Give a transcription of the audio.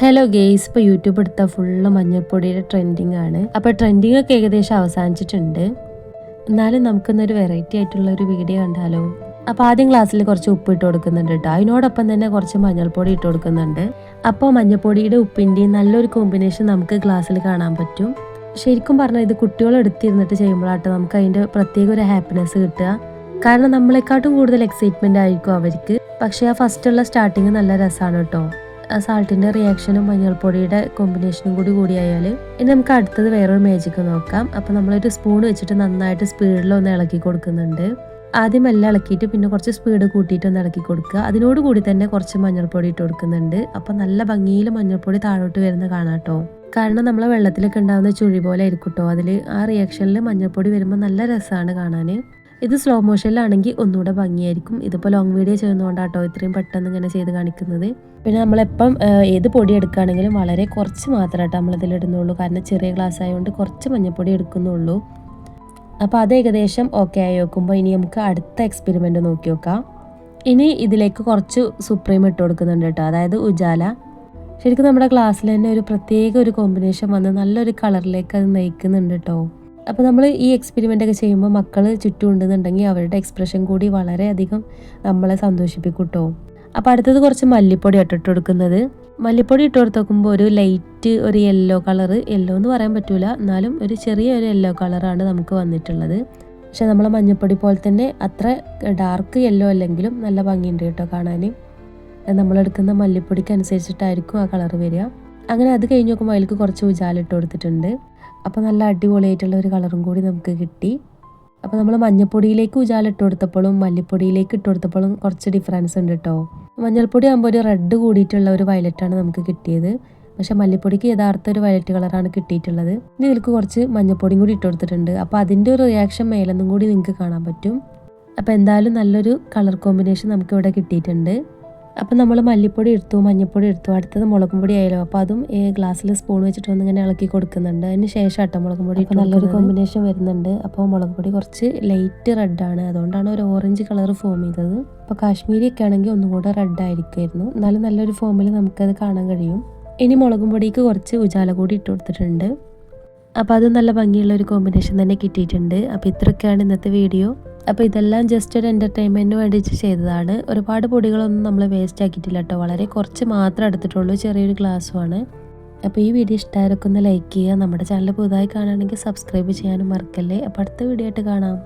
Hello guys ഇപ്പൊ YouTube എടുത്ത full മഞ്ഞൾപ്പൊടിയുടെ ട്രെൻഡിങ് ആണ്. അപ്പോൾ ട്രെൻഡിങ് ഒക്കെ ഏകദേശം അവസാനിച്ചിട്ടുണ്ട്. എന്നാലും നമുക്കിന്നൊരു വെറൈറ്റി ആയിട്ടുള്ള ഒരു വീഡിയോ കണ്ടാലോ? അപ്പോൾ ആദ്യം ക്ലാസ്സിൽ കുറച്ച് ഉപ്പ് ഇട്ട് കൊടുക്കുന്നുണ്ട് കേട്ടോ അതിനോടൊപ്പം തന്നെ കുറച്ച് മഞ്ഞൾപ്പൊടി ഇട്ട് കൊടുക്കുന്നുണ്ട്. അപ്പോൾ മഞ്ഞൾപ്പൊടിയുടെ ഉപ്പിന്റെയും നല്ലൊരു കോമ്പിനേഷൻ നമുക്ക് ക്ലാസ്സിൽ കാണാൻ പറ്റും. ശരിക്കും പറഞ്ഞാൽ ഇത് കുട്ടികൾ എടുത്തിരുന്നിട്ട് ചെയ്യുമ്പോഴാട്ടോ നമുക്ക് അതിന്റെ പ്രത്യേക ഒരു ഹാപ്പിനെസ് കിട്ടുക. കാരണം നമ്മളെക്കാട്ടും കൂടുതൽ എക്സൈറ്റ്മെന്റ് ആയിരിക്കും അവർക്ക്. പക്ഷേ ആ ഫസ്റ്റുള്ള സ്റ്റാർട്ടിങ് നല്ല രസമാണ് കേട്ടോ സാൾട്ടിന്റെ റിയാക്ഷനും മഞ്ഞൾപ്പൊടിയുടെ കോമ്പിനേഷനും കൂടി കൂടിയായാൽ ഇനി നമുക്ക് അടുത്തത് വേറൊരു മേജിക്ക് നോക്കാം. അപ്പോൾ നമ്മളൊരു സ്പൂൺ വെച്ചിട്ട് നന്നായിട്ട് സ്പീഡിൽ ഒന്ന് ഇളക്കി കൊടുക്കുന്നുണ്ട്. ആദ്യം എല്ലാം ഇളക്കിയിട്ട് പിന്നെ കുറച്ച് സ്പീഡ് കൂട്ടിയിട്ട് ഒന്ന് ഇളക്കി കൊടുക്കുക. അതിനോട് കൂടി തന്നെ കുറച്ച് മഞ്ഞൾപ്പൊടി ഇട്ട് കൊടുക്കുന്നുണ്ട്. അപ്പോൾ നല്ല ഭംഗിയിൽ മഞ്ഞൾപ്പൊടി താഴോട്ട് വരുന്ന കാണാട്ടോ കാരണം നമ്മളെ വെള്ളത്തിലൊക്കെ ഉണ്ടാകുന്ന ചുഴി പോലെ ആയിരിക്കും കേട്ടോ. അതിൽ ആ റിയാക്ഷനിൽ മഞ്ഞൾപ്പൊടി വരുമ്പോൾ നല്ല രസമാണ് കാണാൻ. ഇത് സ്ലോ മോഷനിലാണെങ്കിൽ ഒന്നുകൂടെ ഭംഗിയായിരിക്കും. ഇതിപ്പോൾ ലോങ് വീഡിയോ ചെയ്യുന്നതുകൊണ്ടാട്ടോ ഇത്രയും പെട്ടെന്ന് ഇങ്ങനെ ചെയ്ത് കാണിക്കുന്നത്. പിന്നെ നമ്മളിപ്പം ഏത് പൊടി എടുക്കുകയാണെങ്കിലും വളരെ കുറച്ച് മാത്രമായിട്ട് നമ്മളിതിൽ ഇടുന്നുള്ളൂ. കാരണം ചെറിയ ഗ്ലാസ് ആയതുകൊണ്ട് കുറച്ച് മഞ്ഞൾപ്പൊടി എടുക്കുന്നുള്ളൂ. അപ്പോൾ അത് ഏകദേശം ഓക്കെ ആയി നോക്കുമ്പോൾ ഇനി നമുക്ക് അടുത്ത എക്സ്പെരിമെന്റ് നോക്കി നോക്കാം. ഇനി ഇതിലേക്ക് കുറച്ച് സുപ്രീം ഇട്ട് കൊടുക്കുന്നുണ്ട് കേട്ടോ. അതായത് ഉജാല. ശരിക്കും നമ്മുടെ ഗ്ലാസ്സിൽ തന്നെ ഒരു പ്രത്യേക ഒരു കോമ്പിനേഷൻ വന്ന് നല്ലൊരു കളറിലേക്ക് അത് നയിക്കുന്നുണ്ട് കേട്ടോ. അപ്പോൾ നമ്മൾ ഈ എക്സ്പെരിമെന്റ് ഒക്കെ ചെയ്യുമ്പോൾ മക്കൾ ചുറ്റും ഉണ്ടെന്നുണ്ടെങ്കിൽ അവരുടെ എക്സ്പ്രഷൻ കൂടി വളരെയധികം നമ്മളെ സന്തോഷിപ്പിക്കും കേട്ടോ അപ്പോൾ അടുത്തത് കുറച്ച് മല്ലിപ്പൊടി ഇട്ടിട്ട് കൊടുക്കുന്നത്. മല്ലിപ്പൊടി ഇട്ട് കൊടുത്ത് നോക്കുമ്പോൾ ഒരു ലൈറ്റ് ഒരു യെല്ലോ കളർ യെല്ലോ എന്ന് പറയാൻ പറ്റില്ല എന്നാലും ഒരു ചെറിയ ഒരു യെല്ലോ കളറാണ് നമുക്ക് വന്നിട്ടുള്ളത്. പക്ഷെ നമ്മളെ മഞ്ഞപ്പൊടി പോലെ തന്നെ അത്ര ഡാർക്ക് യെല്ലോ അല്ലെങ്കിലും നല്ല ഭംഗിയുണ്ട് കേട്ടോ കാണാൻ നമ്മളെടുക്കുന്ന മല്ലിപ്പൊടിക്ക് അനുസരിച്ചിട്ടായിരിക്കും ആ കളർ വരിക. അങ്ങനെ അത് കഴിഞ്ഞ് നോക്കുമ്പോൾ അതിലേക്ക് കുറച്ച് ഉജാലിട്ട് കൊടുത്തിട്ടുണ്ട്. അപ്പോൾ നല്ല അടിപൊളിയായിട്ടുള്ള ഒരു കളറും കൂടി നമുക്ക് കിട്ടി. അപ്പോൾ നമ്മൾ മഞ്ഞപ്പൊടിയിലേക്ക് ഉജാലിട്ട് കൊടുത്തപ്പോഴും മല്ലിപ്പൊടിയിലേക്ക് ഇട്ട് കൊടുത്തപ്പോഴും കുറച്ച് ഡിഫറൻസ് ഉണ്ട് കേട്ടോ മഞ്ഞൾപ്പൊടി ആകുമ്പോൾ ഒരു റെഡ് കൂടിയിട്ടുള്ള ഒരു വയലറ്റാണ് നമുക്ക് കിട്ടിയത്. പക്ഷെ മല്ലിപ്പൊടിക്ക് യഥാർത്ഥ ഒരു വയലറ്റ് കളറാണ് കിട്ടിയിട്ടുള്ളത്. ഇനി ഇതിലേക്ക് കുറച്ച് മഞ്ഞൾപ്പൊടിയും കൂടി ഇട്ട് കൊടുത്തിട്ടുണ്ട്. അപ്പോൾ അതിന്റെ ഒരു റിയാക്ഷൻ മേലെന്നും കൂടി നിങ്ങൾക്ക് കാണാൻ പറ്റും. അപ്പോൾ എന്തായാലും നല്ലൊരു കളർ കോമ്പിനേഷൻ നമുക്കിവിടെ കിട്ടിയിട്ടുണ്ട്. അപ്പം നമ്മൾ മല്ലിപ്പൊടി എടുത്തു മഞ്ഞൾപ്പൊടി എടുത്തു അടുത്തത് മുളകും പൊടി ആയാലോ. അപ്പോൾ അതും ഈ ഗ്ലാസ്സിൽ സ്പൂൺ വെച്ചിട്ട് ഒന്ന് ഇങ്ങനെ ഇളക്കി കൊടുക്കുന്നുണ്ട്. അതിന് ശേഷം കേട്ടോ മുളകും പൊടി നല്ലൊരു കോമ്പിനേഷൻ വരുന്നുണ്ട്. അപ്പോൾ മുളക് പൊടി കുറച്ച് ലൈറ്റ് റെഡാണ് അതുകൊണ്ടാണ് ഒരു ഓറഞ്ച് കളർ ഫോം ചെയ്തത്. അപ്പോൾ കാശ്മീരി ഒക്കെ ആണെങ്കിൽ ഒന്നും കൂടെ റെഡ് ആയിരിക്കുമായിരുന്നു. എന്നാലും നല്ലൊരു ഫോമിൽ നമുക്കത് കാണാൻ കഴിയും. ഇനി മുളകും പൊടിക്ക് കുറച്ച് ഉജാല കൂടി ഇട്ട് കൊടുത്തിട്ടുണ്ട്. അപ്പോൾ അത് നല്ല ഭംഗിയുള്ള ഒരു കോമ്പിനേഷൻ തന്നെ കിട്ടിയിട്ടുണ്ട്. അപ്പോൾ ഇത്രയൊക്കെയാണ് ഇന്നത്തെ വീഡിയോ അപ്പോൾ ഇതെല്ലാം ജസ്റ്റ് ഒരു എന്റർടൈൻമെന്റിന് വേണ്ടിയിട്ട് ചെയ്തതാണ്. ഒരുപാട് പൊടികളൊന്നും നമ്മൾ വേസ്റ്റ് ആക്കിയിട്ടില്ല കേട്ടോ വളരെ കുറച്ച് മാത്രം എടുത്തിട്ടുള്ളൂ. ചെറിയൊരു ഗ്ലാസ്സുമാണ് അപ്പോൾ ഈ വീഡിയോ ഇഷ്ടമായിരിക്കും ഒന്ന് ലൈക്ക് ചെയ്യുക. നമ്മുടെ ചാനൽ പുതുതായി കാണുകയാണെങ്കിൽ സബ്സ്ക്രൈബ് ചെയ്യാനും മറക്കല്ലേ. അപ്പോൾ അടുത്ത വീഡിയോ ആയിട്ട് കാണാം.